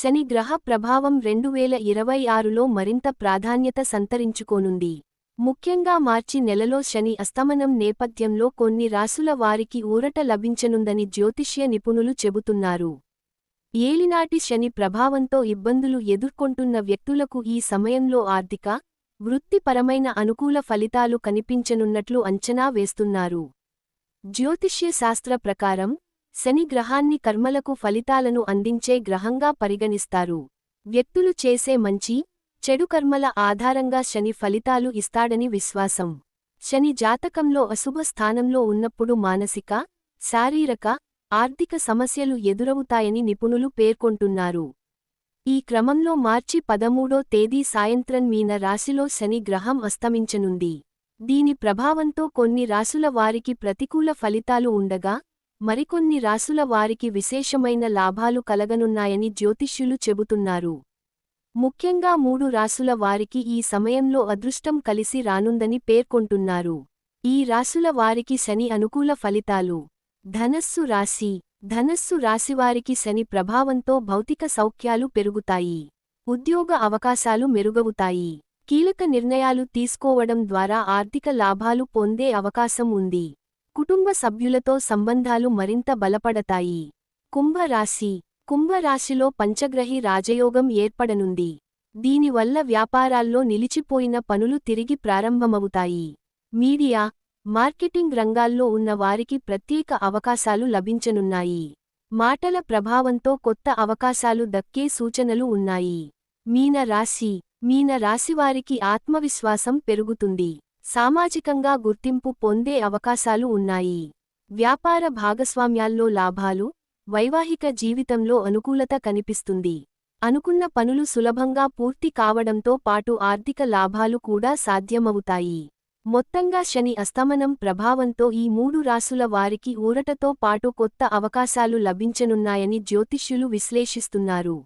శని గ్రహ ప్రభావం రెండు వేల ఇరవై ఆరులో మరింత ప్రాధాన్యత సంతరించుకోనుంది. ముఖ్యంగా మార్చి నెలలో శని అస్తమనం నేపథ్యంలో కొన్ని రాసుల వారికి ఊరట లభించనుందని జ్యోతిష్య నిపుణులు చెబుతున్నారు. ఏలినాటి శని ప్రభావంతో ఇబ్బందులు ఎదుర్కొంటున్న వ్యక్తులకు ఈ సమయంలో ఆర్థిక వృత్తిపరమైన అనుకూల ఫలితాలు కనిపించనున్నట్లు అంచనా వేస్తున్నారు. జ్యోతిష్య శాస్త్ర ప్రకారం శని గ్రహాన్ని కర్మలకు ఫలితాలను అందించే గ్రహంగా పరిగణిస్తారు. వ్యక్తులు చేసే మంచి చెడు కర్మల ఆధారంగా శని ఫలితాలు ఇస్తాడని విశ్వాసం. శని జాతకంలో అశుభ స్థానంలో ఉన్నప్పుడు మానసిక శారీరక ఆర్థిక సమస్యలు ఎదురవుతాయని నిపుణులు పేర్కొంటున్నారు. ఈ క్రమంలో మార్చి పదమూడో తేదీ సాయంత్రం మీన రాశిలో శని గ్రహం అస్తమించనుంది. దీని ప్రభావంతో కొన్ని రాశుల వారికి ప్రతికూల ఫలితాలు ఉండగా మరికొన్ని రాసుల వారికి విశేషమైన లాభాలు కలగనున్నాయని జ్యోతిష్యులు చెబుతున్నారు. ముఖ్యంగా మూడు రాసుల వారికి ఈ సమయంలో అదృష్టం కలిసి రానుందని పేర్కొంటున్నారు. ఈ రాసుల వారికి శని అనుకూల ఫలితాలు. ధనస్సు రాశి. ధనస్సు రాశివారికి శని ప్రభావంతో భౌతిక సౌఖ్యాలు పెరుగుతాయి. ఉద్యోగ అవకాశాలు మెరుగవుతాయి. కీలక నిర్ణయాలు తీసుకోవడం ద్వారా ఆర్థిక లాభాలు పొందే అవకాశం ఉంది. కుటుంబ సభ్యులతో సంబంధాలు మరింత బలపడతాయి. కుంభరాశి. కుంభరాశిలో పంచగ్రహి రాజయోగం ఏర్పడనుంది. దీనివల్ల వ్యాపారాల్లో నిలిచిపోయిన పనులు తిరిగి ప్రారంభమవుతాయి. మీడియా మార్కెటింగ్ రంగాల్లో ఉన్న వారికి ప్రత్యేక అవకాశాలు లభించనున్నాయి. మాటల ప్రభావంతో కొత్త అవకాశాలు దక్కే సూచనలు ఉన్నాయి. మీన రాశి మీన రాశివారికి ఆత్మవిశ్వాసం పెరుగుతుంది. సామాజికంగా గుర్తింపు పొందే అవకాశాలు ఉన్నాయి. వ్యాపార భాగస్వామ్యాల్లో లాభాలు వైవాహిక జీవితంలో అనుకూలత కనిపిస్తుంది. అనుకున్న పనులు సులభంగా పూర్తి కావడంతో పాటు ఆర్థిక లాభాలు కూడా సాధ్యమవుతాయి. మొత్తంగా శని అస్తమనం ప్రభావంతో ఈ మూడు రాసుల వారికి ఊరటతో పాటు కొత్త అవకాశాలు లభించనున్నాయని జ్యోతిష్యులు విశ్లేషిస్తున్నారు.